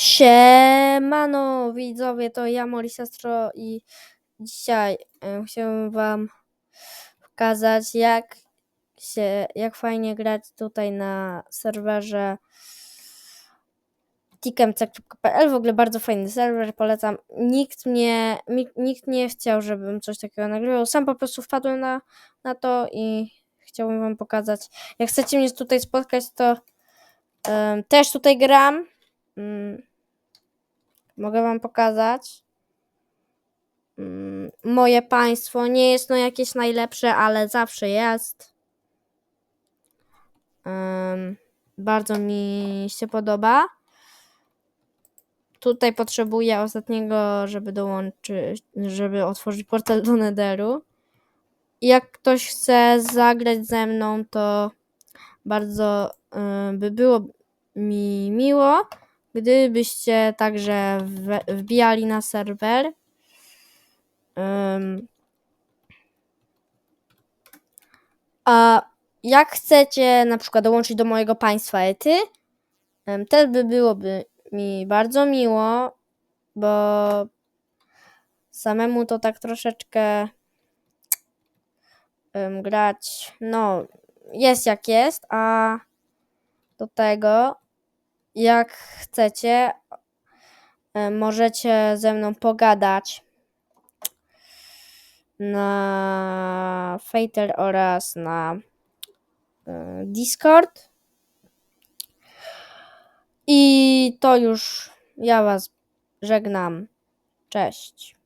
Siemano widzowie, to ja Morisastro i dzisiaj e, chciałbym wam pokazać jak się, jak fajnie grać tutaj na serwerze tikemcek.pl, w ogóle bardzo fajny serwer, polecam. Nikt mnie, nikt nie chciał, żebym coś takiego nagrywał, sam po prostu wpadłem na, na to i chciałbym wam pokazać. Jak chcecie mnie tutaj spotkać, to em, też tutaj gram. Mm, Mogę wam pokazać. Mm, Moje państwo nie jest no jakieś najlepsze, ale zawsze jest. Em, bardzo mi się podoba. Tutaj potrzebuję ostatniego, żeby dołączyć, żeby otworzyć portal do Netheru. Jak ktoś chce zagrać ze mną, to bardzo y, by było mi miło, gdybyście także wbijali na serwer. A jak chcecie na przykład dołączyć do mojego państwa ety, ym, też by byłoby mi bardzo miło, bo samemu to tak troszeczkę ym, grać, no jest jak jest, a do tego jak chcecie, y, możecie ze mną pogadać na Fater oraz na y, Discord. I to już ja Was żegnam. Cześć.